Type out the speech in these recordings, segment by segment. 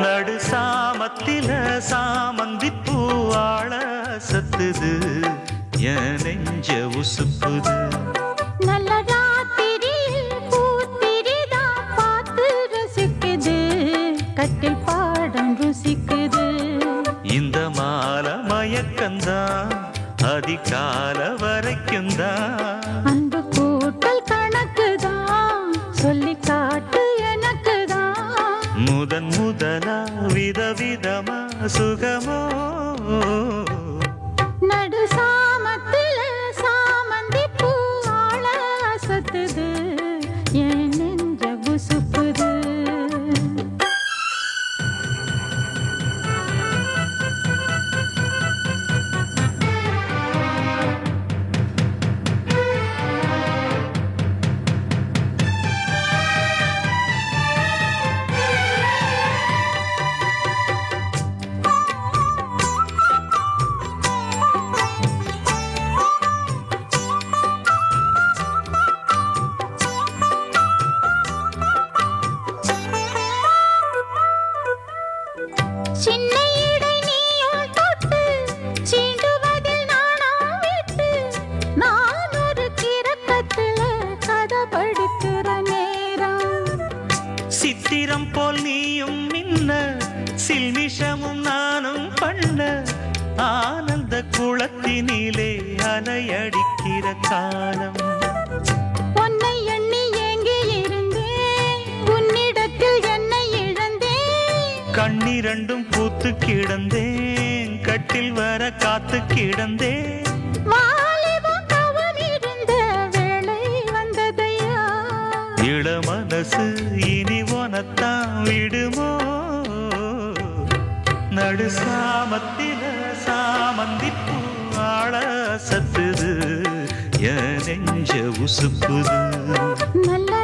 காத்தில சாமந்தி பூவாழ சத்துது. என் நெஞ்ச உசுப்புது நல்ல ராத்திரியில் பூத்திரிதான் பார்த்து ரசிக்குது. கட்டில் பாடம் ருசிக்குது. இந்த மால மயக்கந்தான் அதிகால வரைக்கும் தான். அன்பு கூட்டல் கணக்குதான் சொல்லி விதவிதமா சித்திரம் போல் நீயும் மின்ன சில்மிஷமும் நானும் பண்ண ஆனந்த குளத்தினிலே அலையடிக்கிற காலம். உன்னை எண்ணி ஏங்கி இருந்தேன் உன்னிடத்தில் என்னை இழந்தேன். கண்ணிரண்டும் பூத்து கிடந்தேன் கட்டில் வர காத்து கிடந்தேன். இள மனசு இனி உனத்தான் விடுமோ? நடு சாமத்தில சாமந்தி பூவாழ சத்துது என் நெஞ்ச உசுப்புது. நல்ல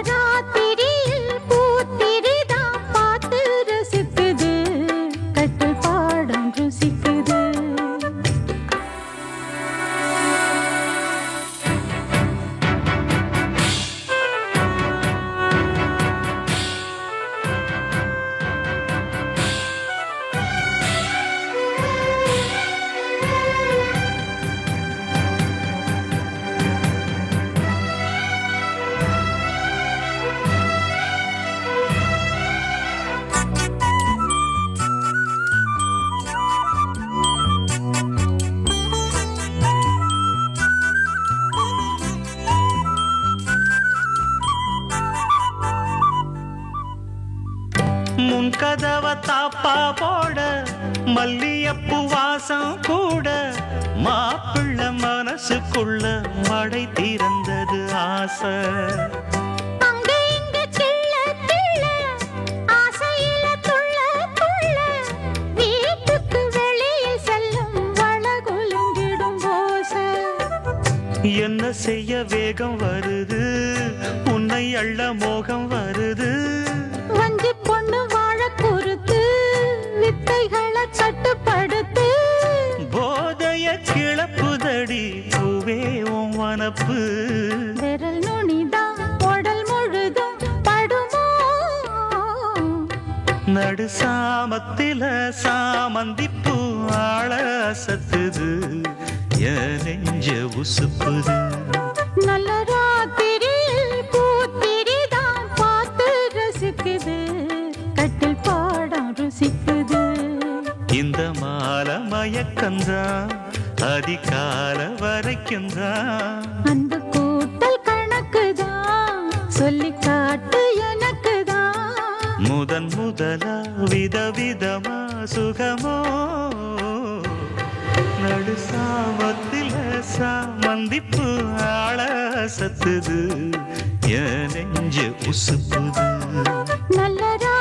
கதவ தாப்பா போட மல்லியப்பூ வாசம் கூட. மாப்பிள்ள மனசுக்குள்ள மடை திறந்தது ஆசை. என்ன செய்ய வேகம் வருது? உன்னை அள்ள மோகம் வருது? நடு சாமத்தில சாமந்திப்பூ ஆள சத்துது நெஞ்ச உசுப்புது. நல்ல ராத்திரியில் பூத்திரிதான் பார்த்து ரசிக்குது. கட்டில் பாடம் ருசிக்குது. இந்த மால மயக்கந்தான் அதிகால வரைக்கும் தான் அன்பு கூட்டல் கணக்குதான் சொல்லி முதலா விதவிதமா சுகமோ? நடு சாமத்தில சாமந்திப்பு ஆள சத்துது என் நெஞ்சு உசுப்புது நல்லதா